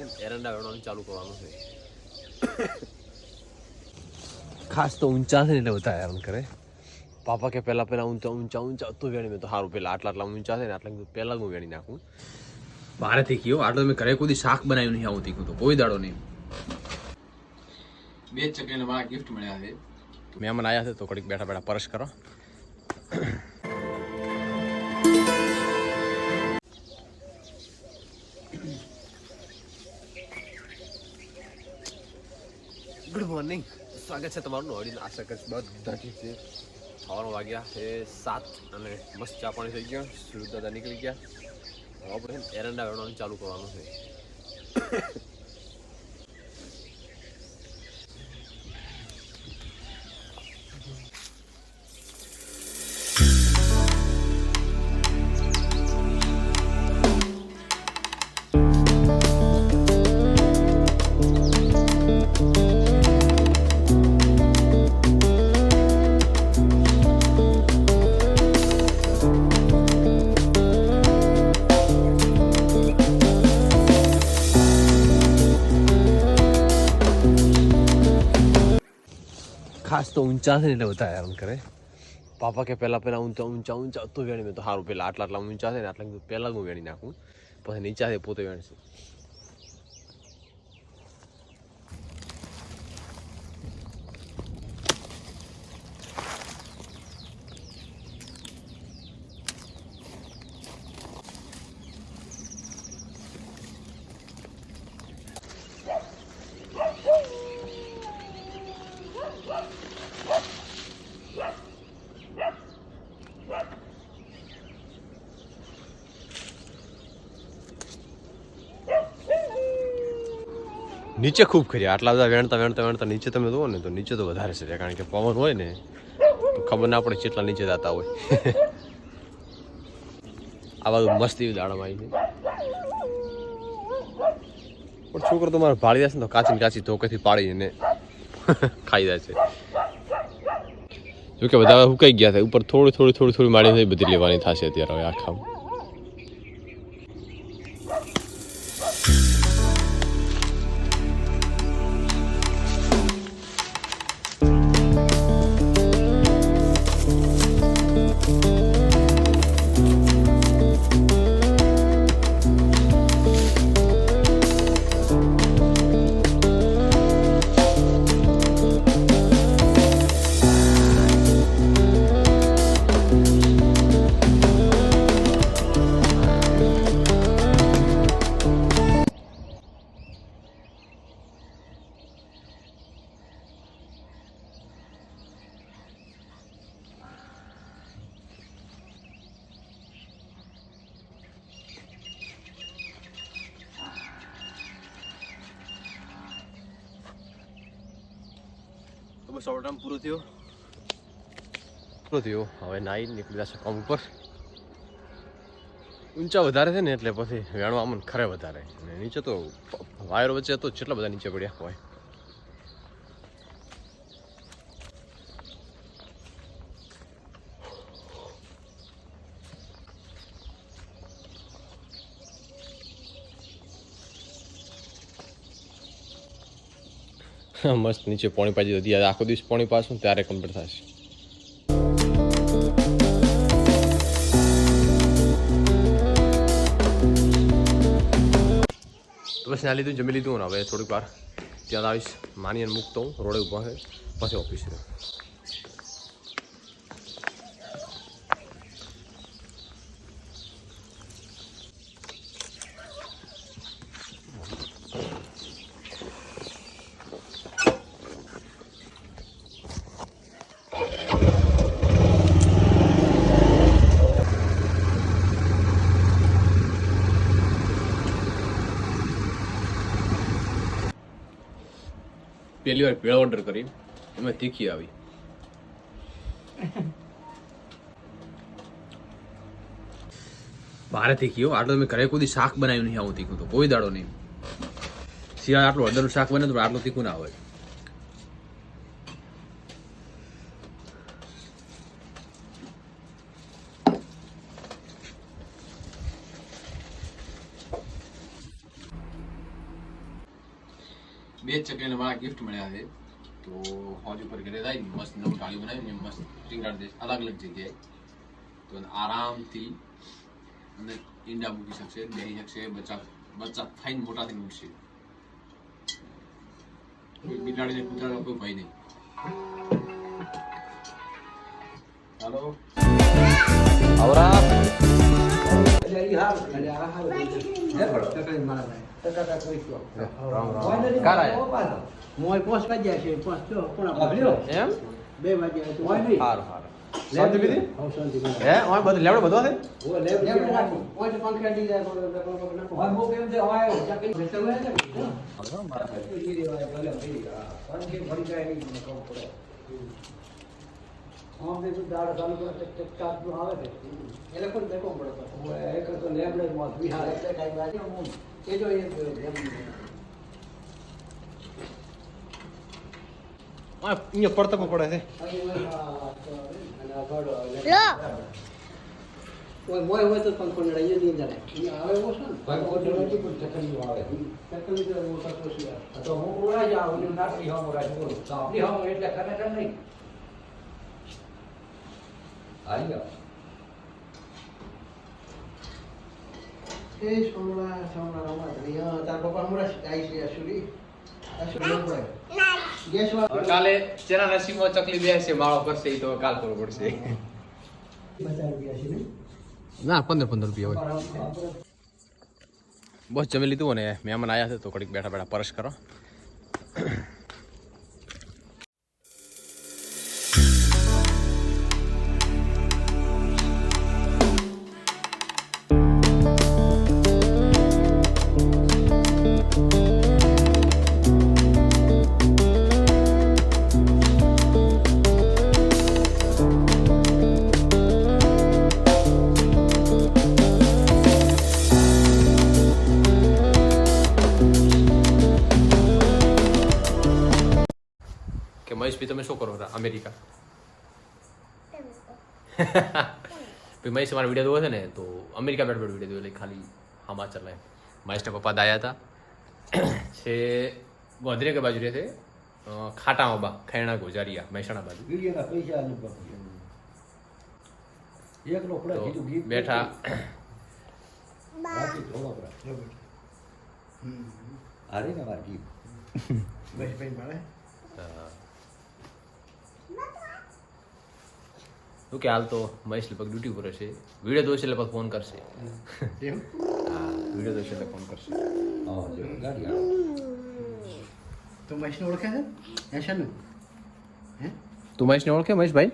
એરંડા વેણવાનું ચાલુ કરવાનું છે. ખાસ તો ઊંચા છે ને એટલે બધા હેરાન કરે. પાપા કે પહેલા પહેલા ઊંચા ઊંચા ઊંચા તો વેણી મેં તો સારું પહેલા આટલા આટલા ઊંચા છે ને આટલા કીધું પહેલાં હું વેણી નાખું. બહારથી કયો? આટલો મેં ઘરે કોઈ દી શાક બનાવ્યું નહીં આવું તીખું તો. કોઈ દાડો નહીં. બે ચકલીને મારા ગિફ્ટ મળ્યા છે. મહેમાન આવ્યા છે તો ઘડીક બેઠા બેઠા પરસ કરો. ગુડ મોર્નિંગ સ્વાગત છે તમારું નોડીને આશા કરીશ બધા છે. સવારમાં વાગ્યા એ સાત અને મસ્ત ચા પાણી થઈ ગયા. સુરત દાદા નીકળી ગયા. હવે આપણે એરંડા વેણવાનું ચાલુ કરવાનું છે. ખાસ તો ઊંચા છે ને એટલે બધા હેરાન કરે. પાપા કે પહેલાં પહેલા ઊંચા ઊંચા ઊંચા તો વેણી મેં તો સારું, પહેલાં આટલા આટલા ઊંચા છે ને આટલા પહેલા હું વેણી નાખું. પછી નીચા છે પોતે વેણશે. નીચે ખૂબ ખરી આટલા બધા વેણતા વેણતા વેણતા નીચે તમે જુઓ ને તો નીચે તો વધારે છે. કારણ કે પવન હોય ને, તો ખબર ના પડે કેટલા નીચે જતા હોય. આ બધું મસ્તી દાડામાં આવી છે. પણ છોકરો તો મારે ભાળી જશે ને તો કાચી કાચી ધોકેથી પાડીને ખાઈ જાય છે. જોકે બધા હુકાઈ ગયા છે. ઉપર થોડી થોડી થોડી થોડી માળી બધી લેવાની થશે અત્યારે હવે આખા બસ ઓવરટાઈમ પૂરો થયો. પૂરો થયો? હવે નાઈ નીકળી જશે કામ ઉપર. ઊંચા વધારે છે ને એટલે પછી વેણવા આમ ખરે વધારે. અને નીચે તો વાયર વચ્ચે તો જેટલા બધા નીચે પડ્યા હોય. મસ્ત નીચે પોણી પાજી હતી આખો દિવસ પોણી પાછું, ત્યારે કમ્પ્લીટ થશે બસ ના લીધું જમી લીધું ને હવે થોડીક વાર. ત્યાં આવીશ, માની અને મૂકતો હું, રોડે ઊભા છે. પછી ઓફિસે પહેલી વાર ભેળ ઓર્ડર કરી. એમાં તીખી આવી. બહારથી કયો આટલો મેં ઘરે કોઈ શાક બનાવ્યું નહીં આવું તીખું તો. કોઈ દાડો નહીં. શિયાળ આટલું હળદરનું શાક બને તો આટલું તીખું ના હોય. બે ચકલીને મારા ગિફ્ટ મળ્યા છે. તો હોજ ઉપર ઘરે જાય મસ્ત નવું ટાળી બનાવીને મસ્ત રીંગાડ દઈશ. અલગ અલગ જગ્યાએ. તો આરામથી અંદર ઈંડા મૂકી શકશે, બેહી શકશે બચ્ચા બચ્ચા થઈને મોટા થઈને ઉઠશે બિલાડીને કૂતરાનો કોઈ ભય નહીં. હાલો. આવરા. મોય પોસ્ટ વાગ્યા છે. પોસ્ટ જો પણ એમ? બે વાગ્યા તો હોય નહીં. સારું સારું શાંતિ કરે. હે ઓય બધું લેવડો બધો છે ઓ લેબ રાખો. હોય તો પંખા ડી જાય કોઈ કોઈ કોઈ નાખો. હોય બહુ કેમ છે? હોય ચાકરી ભેસર હોય છે? ને? ઈ રેવાય, ભલે ભરી. હા. ભરી જાય નહીં મને પડે. આમ તું દાડો ચાલુ કરે તો ટેક ટાક આવે છે. એ લોકોને દેખવો પડે હોય, એક તો લેબડે જ મોત એટલે કાંઈ વાત નહીં. એ જો એ અહીંયા પડતકો પડે છે. મોય હોય તો પંખો ને નહીં જાણે આવે એવો ને? ભાઈ કોઈ પણ ચકલીઓ આવે. ચકલી તો એવો કરતો છે. યાર. તો હું ઉડા જાઉં નાટલી હાવ ઉડા છું આપણી હાવ એટલે ખરેખર નહીં. આવી જાઓ એ સોમલા સોમલા રમા અહીંયા તાર પપ્પા મોડા આઈ છે અશુરી અશુરી ભાઈ ગેસ વાળો કાલે જેના નસીબમાં ચકલી બેસે માળો કરશે એ તો કાલ કરવો પડશે ગયા છે ના પંદર પંદર રૂપિયા હોય બસ જમી લીધું ને મહેમાન આવ્યા છે તો કડીક બેઠા બેઠા પરસ કરો મહેશભાઈ તમે શું કરો અમેરિકા ભાઈ મહેશ મારા વીડિયો જોવો છે ને તો અમેરિકા બેઠ બેઠ વીડિયો જોયો ખાલી સમાચાર લાય મહેશના પપ્પા દાયા હતા છે ગોધરેક બાજુ રહે છે ખાટામાં બા ખૈણા ગોજારિયા મહેસાણા બાજુ બેઠા ને મારી ગીત. બસ ભાઈ મળે. શું કે હાલ તો મહેશ લગભગ ડ્યુટી પર છે વીડિયો જોશે એટલે ફોન કરશે. એમ? હા વીડિયો જોશે એટલે ફોન કરશે. હા, જો, ગાડી તો મહેશને ઓળખે છે? હે? તું મહેશને ઓળખે મહેશભાઈ?